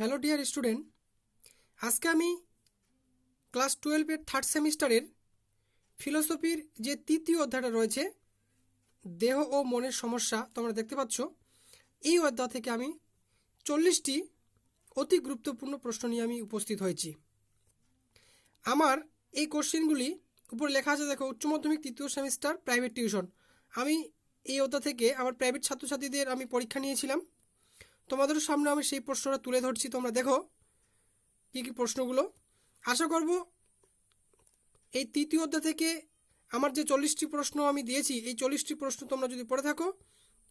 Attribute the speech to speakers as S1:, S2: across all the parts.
S1: Hello dear student, আজকে আমি class টুয়েলভের থার্ড সেমিস্টারের ফিলোসফির যে তৃতীয় অধ্যায়টা রয়েছে, দেহ ও মনের সমস্যা তোমরা দেখতে পাচ্ছ, এই অধ্যায় থেকে আমি চল্লিশটি অতি গুরুত্বপূর্ণ প্রশ্ন নিয়ে আমি উপস্থিত হয়েছি। আমার এই কোশ্চেনগুলি উপরে লেখা আছে, দেখো, উচ্চ মাধ্যমিক তৃতীয় সেমিস্টার প্রাইভেট টিউশন। আমি এই অধ্যায় থেকে আমার প্রাইভেট ছাত্রছাত্রীদের আমি পরীক্ষা নিয়েছিলাম তোমাদের সামনে আমি সেই প্রশ্নটা তুলে ধরছি, তোমরা দেখো কী কী প্রশ্নগুলো। আশা করব এই তৃতীয় অধ্যায় থেকে আমার যে চল্লিশটি প্রশ্ন আমি দিয়েছি, এই চল্লিশটি প্রশ্ন তোমরা যদি পড়ে থাকো,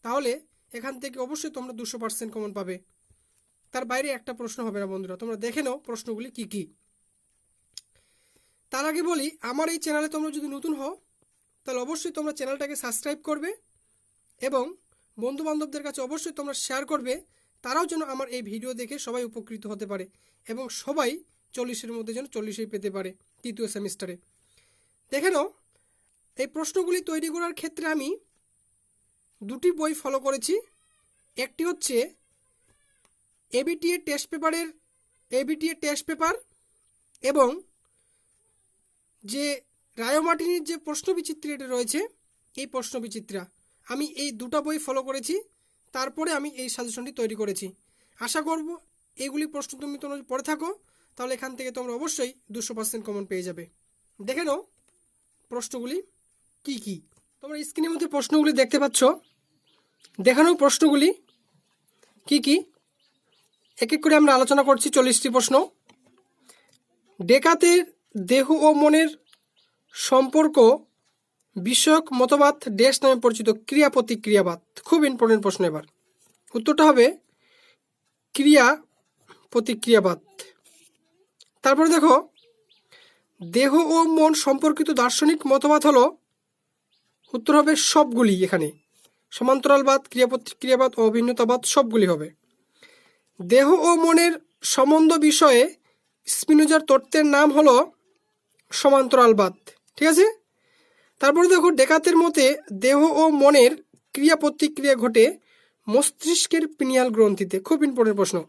S1: তাহলে এখান থেকে অবশ্যই তোমরা দুশো পার্সেন্ট কমন পাবে। তার বাইরে একটা প্রশ্ন হবে না বন্ধুরা, তোমরা দেখে নাও প্রশ্নগুলি কি কি। তার আগে বলি, আমার এই চ্যানেলে তোমরা যদি নতুন হও, তাহলে অবশ্যই তোমরা চ্যানেলটাকে সাবস্ক্রাইব করবে এবং বন্ধু বান্ধবদের কাছে অবশ্যই তোমরা শেয়ার করবে তারাও যেন আমার এই ভিডিও দেখে সবাই উপকৃত হতে পারে এবং সবাই চল্লিশের মধ্যে যেন চল্লিশেই পেতে পারে তৃতীয় সেমিস্টারে। দেখে নাও, এই প্রশ্নগুলি তৈরি করার ক্ষেত্রে আমি দুটি বই ফলো করেছি। একটি হচ্ছে এবিটিএ টেস্ট পেপারের এবিটিএ টেস্ট পেপার এবং যে রায়োমার্টিনের যে প্রশ্ন বিচিত্রা এটা রয়েছে, এই প্রশ্ন বিচিত্রা আমি এই দুটো বই ফলো করেছি। তারপরে আমি এই সাজেশনটি তৈরি করেছি। আশা করব এইগুলি প্রশ্ন তুমি তোমরা পড়ে থাকো, তাহলে এখান থেকে তোমরা অবশ্যই দুশো পার্সেন্ট কমন পেয়ে যাবে। দেখে নাও প্রশ্নগুলি কি কি। তোমরা স্ক্রিনের মধ্যে প্রশ্নগুলি দেখতে পাচ্ছ। দেখানো প্রশ্নগুলি কি কি। এক এক করে আমরা আলোচনা করছি চল্লিশটি প্রশ্ন। ডেকাতের দেহ ও মনের সম্পর্ক বিষয়ক মতবাদ ড্যাশ নামে পরিচিত ক্রিয়া প্রতিক্রিয়াবাদ। খুব ইম্পর্টেন্ট প্রশ্ন এবার। উত্তরটা হবে ক্রিয়া প্রতিক্রিয়াবাদ। তারপরে দেখো, দেহ ও মন সম্পর্কিত দার্শনিক মতবাদ হলো, উত্তর হবে সবগুলি এখানে। সমান্তরালবাদ, ক্রিয়া প্রতিক্রিয়াবাদ ও অভিন্নতাবাদ সবগুলি হবে। দেহ ও মনের সম্বন্ধ বিষয়ে স্পিনোজার তত্ত্বের নাম হলো সমান্তরালবাদ। ঠিক আছে? তারপরে দেখো ডেকাতের মতে দেহ ও মনের ক্রিয়া প্রতিক্রিয়া ঘটে মস্তিষ্কের পিনিয়াল গ্রন্থিতে। খুব ইম্পর্টেন্ট প্রশ্ন।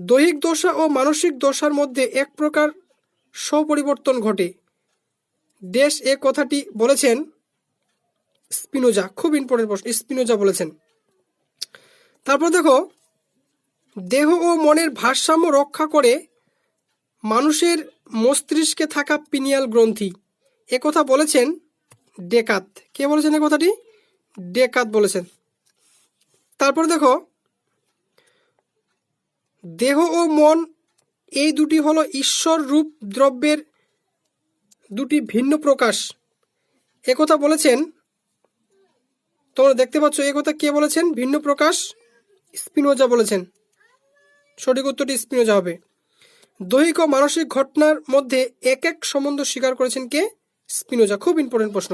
S1: দৈহিক দশা ও মানসিক দশার মধ্যে এক প্রকার স্বপরিবর্তন ঘটে। দেশ এ কথাটি বলেছেন স্পিনোজা। খুব ইম্পর্টেন্ট প্রশ্ন, স্পিনোজা বলেছেন। তারপর দেখো, দেহ ও মনের ভারসাম্য রক্ষা করে মানুষের মস্তিষ্কে থাকা পিনিয়াল গ্রন্থি। কথা বলেছেন ডেকাত। কে বলেছেন এ কথাটি? ডেকাত বলেছেন। তারপর দেখো, দেহ ও মন এই দুটি হলো ঈশ্বর রূপ দ্রব্যের দুটি ভিন্ন প্রকাশ। একথা বলেছেন, তোমরা দেখতে পাচ্ছ কথা কে বলেছেন? ভিন্ন প্রকাশ স্পিনোজা বলেছেন। সঠিক উত্তরটি স্পিনোজা হবে। দৈহিক ও মানসিক ঘটনার মধ্যে এক এক সম্বন্ধ স্বীকার করেছেন কে? স্পিনোজা, খুব ইম্পর্টেন্ট প্রশ্ন।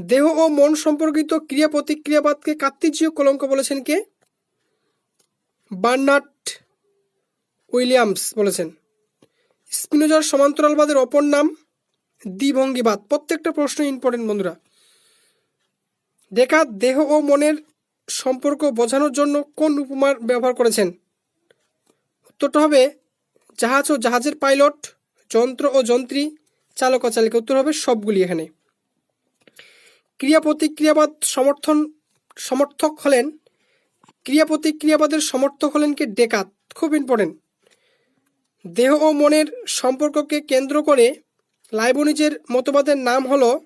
S1: দেহ ও মন সম্পর্কিত ক্রিয়া প্রতিক্রিয়াবাদকে কাত্তিজীয় কলঙ্ক বলেছেন কে? বার্নার্ট উইলিয়ামস বলেছেন। স্পিনোজার সমান্তরালবাদের অপর নাম দ্বিভঙ্গিবাদ। প্রত্যেকটা প্রশ্ন ইম্পর্টেন্ট বন্ধুরা। ডেকাত দেহ ও মনের সম্পর্ক বোঝানোর জন্য কোন উপমার ব্যবহার করেছেন? উত্তরটা হবে জাহাজ ও জাহাজের পাইলট, যন্ত্র ও যন্ত্রী চালক ও চালিকা উত্তর হবে সবগুলি এখানে। ক্রিয়া প্রতিক্রিয়াবাদ সমর্থন, সমর্থক হলেন ক্রিয়া প্রতিক্রিয়াবাদের সমর্থক হলেন কে? ডেকাত, খুব ইম্পর্টেন্ট দেহ ও মনের সম্পর্ককে কেন্দ্র করে লাইবনিজের মতবাদের নাম হলো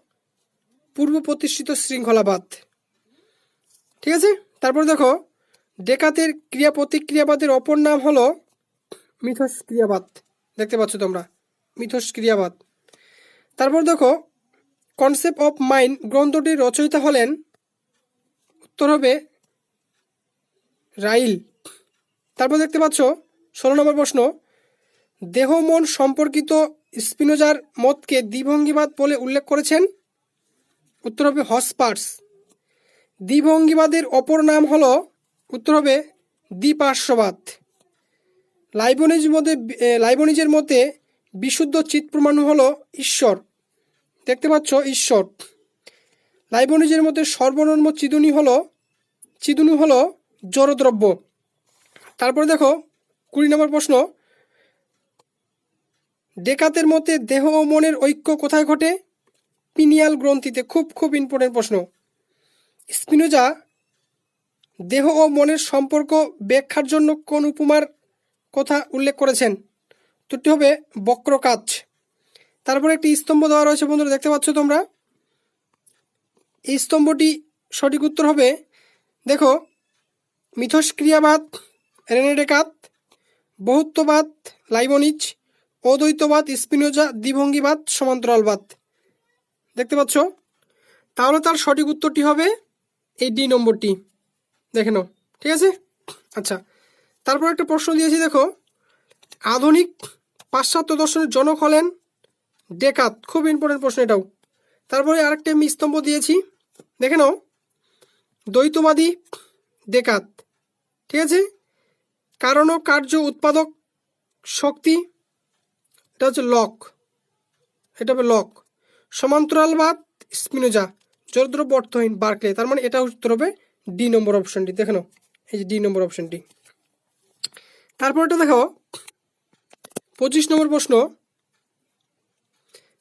S1: পূর্ব প্রতিষ্ঠিত শৃঙ্খলাবাদ। ঠিক আছে? তারপর দেখো, ডেকাতের ক্রিয়া প্রতিক্রিয়াবাদের অপর নাম হলো মিথস্ক্রিয়াবাদ। দেখতে পাচ্ছ তোমরা? মিথস্ক্রিয়াবাদ। তারপর দেখো কনসেপ্ট অফ মাইন্ড গ্রন্থটির রচয়িতা হলেন, উত্তর হবে রাইল। তারপর দেখতে পাচ্ছ, ষোলো নম্বর প্রশ্ন, দেহ মন সম্পর্কিত স্পিনোজার মতকে দ্বিভঙ্গিবাদ বলে উল্লেখ করেছেন? উত্তর হবে হসপার্স। দ্বিভঙ্গিবাদের অপর নাম হল, উত্তর হবে দ্বিপার্শ্ববাদ। লাইবনিজ মধ্যে লাইবনিজের মতে বিশুদ্ধ চিৎপ্রমাণু হল ঈশ্বর। দেখতে পাচ্ছ, ঈশ্বর। লাইবনিজের মধ্যে সর্বনর্ম চিদুনি হল চিদুনি হল জড়দ্রব্য। তারপরে দেখো, কুড়ি নম্বর প্রশ্ন, ডেকাতের মতে দেহ ও মনের ঐক্য কোথায় ঘটে? পিনিয়াল গ্রন্থিতে, খুব খুব ইম্পর্টেন্ট প্রশ্ন। স্পিনোজা, দেহ ও মনের সম্পর্ক ব্যাখ্যার জন্য কোন উপমার কথা উল্লেখ করেছেন? উত্তরটি হবে বক্রকাচ। তারপরে একটি স্তম্ভ দেওয়া রয়েছে বন্ধুরা, দেখতে পাচ্ছ তোমরা? এই স্তম্ভটি সঠিক উত্তর হবে, দেখো, মিথস্ক্রিয়াবাদ, রেনেডেকাত, বহুত্ববাদ লাইবনিজ অদ্বৈতবাদ, স্পিনোজা, দ্বিভঙ্গিবাদ, সমান্তরালবাদ। দেখতে পাচ্ছ? তাহলে তার সঠিক উত্তরটি হবে এই ডি নম্বরটি। দেখে নাও, ঠিক আছে? আচ্ছা তারপর একটা প্রশ্ন দিয়েছি, দেখো। আধুনিক পাশ্চাত্য দর্শনের জনক হলেন ডেকাত, খুব ইম্পর্টেন্ট প্রশ্ন এটাও। তারপরে আরেকটা আমি স্তম্ভ দিয়েছি। দেখে নাও। দ্বৈতবাদী ডেকাত। ঠিক আছে? কারণ কার্য উৎপাদক শক্তি, এটা হচ্ছে লক। এটা হবে লক। সমান্তরালবাদ স্পিনোজা জোরদ্রব্য অর্থহীন বার্কলে। তার মানে এটা উত্তর হবে ডি নম্বর অপশনটি। দেখে নাও। এই যে ডি নম্বর অপশনটি। তারপরটা দেখো। পঁচিশ নম্বর প্রশ্ন।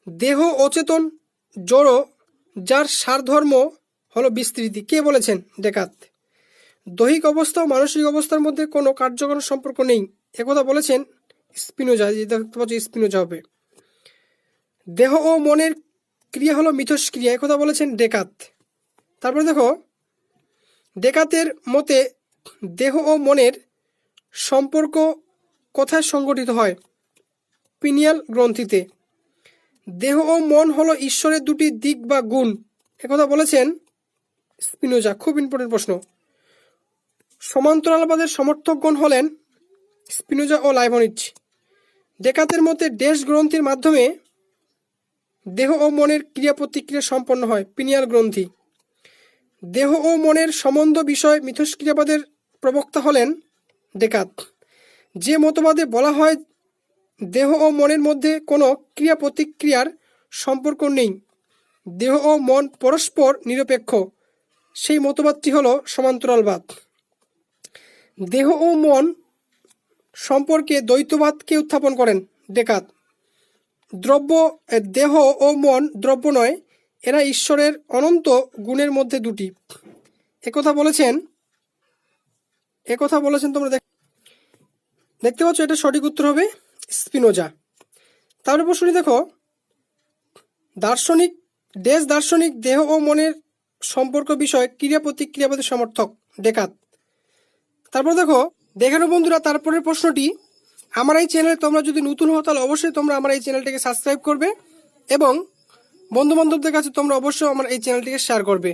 S1: দেহ অচেতন, জড়, যার সারধর্ম হলো বিস্তৃতি। কে বলেছেন? ডেকাত। দৈহিক অবস্থা ও মানসিক অবস্থার মধ্যে কোনো কার্যকর সম্পর্ক নেই। একথা বলেছেন স্পিনোজা দেখতে পাচ্ছ স্পিনোজা হবে। দেহ ও মনের ক্রিয়া হলো মিথস্ক্রিয়া, একথা বলেছেন ডেকাত। তারপরে দেখো, ডেকাতের মতে দেহ ও মনের সম্পর্ক কোথায় সংগঠিত হয় পিনিয়াল গ্রন্থিতে। দেহ ও মন হলো ঈশ্বরের দুটি দিক বা গুণ। একথা বলেছেন স্পিনোজা। খুব ইম্পর্টেন্ট প্রশ্ন। সমান্তরালবাদের সমর্থকগণ হলেন স্পিনোজা ও লাইবনিচ ডেকাতের মতে ডেশ গ্রন্থির মাধ্যমে দেহ ও মনের ক্রিয়া প্রতিক্রিয়া সম্পন্ন হয় পিনিয়াল গ্রন্থি। দেহ ও মনের সম্বন্ধ বিষয় মিথস্ক্রিয়াবাদের প্রবক্তা হলেন ডেকাত। যে মতবাদে বলা হয় দেহ ও মনের মধ্যে কোনো ক্রিয়া প্রতিক্রিয়ার সম্পর্ক নেই। দেহ ও মন পরস্পর নিরপেক্ষ। সেই মতবাদটি হলো সমান্তরালবাদ। দেহ ও মন সম্পর্কে দ্বৈতবাদকে উত্থাপন করেন? ডেকাত। দ্রব্য দেহ ও মন দ্রব্য নয়, এরা ঈশ্বরের অনন্ত গুণের মধ্যে দুটি। একথা বলেছেন একথা বলেছেন তোমরা দেখ দেখতে পাচ্ছ এটা সঠিক উত্তর হবে? স্পিনোজা। তাহলে প্রশ্নটি দেখো, দার্শনিক, দেশ দার্শনিক দেহ ও মনের সম্পর্ক বিষয় ক্রিয়া প্রতিক্রিয়াবাদের সমর্থক, ডেকাত। তারপর দেখো, দেখানো বন্ধুরা, তারপরের প্রশ্নটি, আমার এই চ্যানেলে তোমরা যদি নতুন হও, তাহলে অবশ্যই তোমরা আমার এই চ্যানেলটিকে সাবস্ক্রাইব করবে এবং বন্ধু বান্ধবদের কাছে তোমরা অবশ্যই আমার এই চ্যানেলটিকে শেয়ার করবে।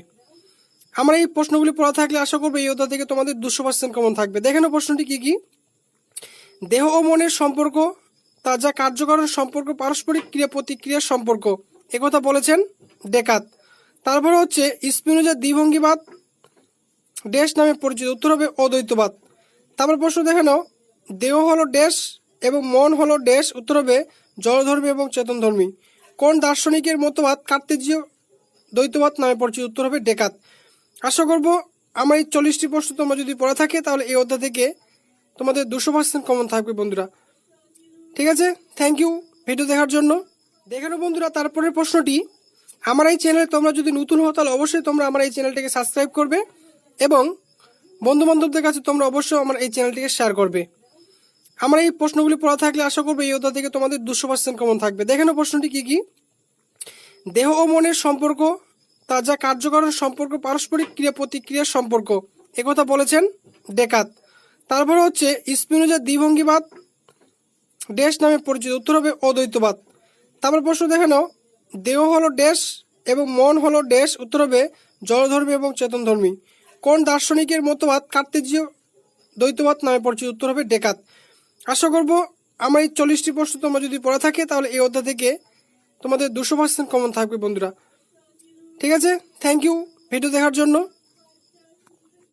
S1: আমার এই প্রশ্নগুলি পড়া থাকলে আশা করব এই অধ্যায় থেকে তোমাদের দুশো পার্সেন্ট কমন থাকবে। দেখানো প্রশ্নটি কি কি? দেহ ও মনের সম্পর্ক তা যা কার্যকরণ সম্পর্ক, পারস্পরিক ক্রিয়া প্রতিক্রিয়ার সম্পর্ক। একথা বলেছেন ডেকাত। তারপরে হচ্ছে স্পিনোজা দ্বিভঙ্গিবাদ, ড্যাশ নামে পরিচিত, উত্তর হবে অদ্বৈতবাদ। তারপর প্রশ্ন দেখে নাও, দেহ হলো ড্যাশ এবং মন হলো ড্যাশ, উত্তর হবে জলধর্মী এবং চেতনধর্মী। কোন দার্শনিকের মতবাদ কার্তেজীয় দ্বৈতবাদ নামে পরিচিত, উত্তর হবে ডেকাত। আশা করব আমার এই চল্লিশটি প্রশ্ন তোমরা যদি পড়া থাকে, তাহলে এই অধ্যায় থেকে তোমাদের দুশো পার্সেন্ট কমন থাকবে বন্ধুরা। ঠিক আছে? থ্যাংক ইউ ভিডিও দেখার জন্য। দেখানো বন্ধুরা, তারপরের প্রশ্নটি। আমার এই চ্যানেলে তোমরা যদি নতুন হও, তাহলে অবশ্যই তোমরা আমার এই চ্যানেলটিকে সাবস্ক্রাইব করবে এবং বন্ধু বান্ধবদের কাছে তোমরা অবশ্যই আমার এই চ্যানেলটিকে শেয়ার করবে। আমার এই প্রশ্নগুলি পড়া থাকলে আশা করব এই অধ্যায় থেকে তোমাদের দুশো পার্সেন্ট কমন থাকবে। দেখানো প্রশ্নটি কি কি? দেহ ও মনের সম্পর্ক তা যা কার্যকরণ সম্পর্ক, পারস্পরিক ক্রিয়া প্রতিক্রিয়ার সম্পর্ক। একথা বলেছেন ডেকাত। তারপরে হচ্ছে স্পিনোজা দ্বিভঙ্গিবাদ ড্যাশ নামে পরিচিত, উত্তর হবে অদ্বৈতবাদ। তারপর প্রশ্ন দেখে নাও, দেহ হলো ড্যাশ এবং মন হলো ড্যাশ উত্তর হবে জলধর্মী এবং চেতনধর্মী। কোন দার্শনিকের মতবাদ কার্তেজীয় দ্বৈতবাদ নামে পরিচিত, উত্তর হবে ডেকাত। আশা করব আমার এই চল্লিশটি প্রশ্ন তোমরা যদি পড়া থাকে, তাহলে এই অধ্যায় থেকে তোমাদের দুশো পার্সেন্ট কমন থাকবে বন্ধুরা। ঠিক আছে? থ্যাংক ইউ ভিডিও দেখার জন্য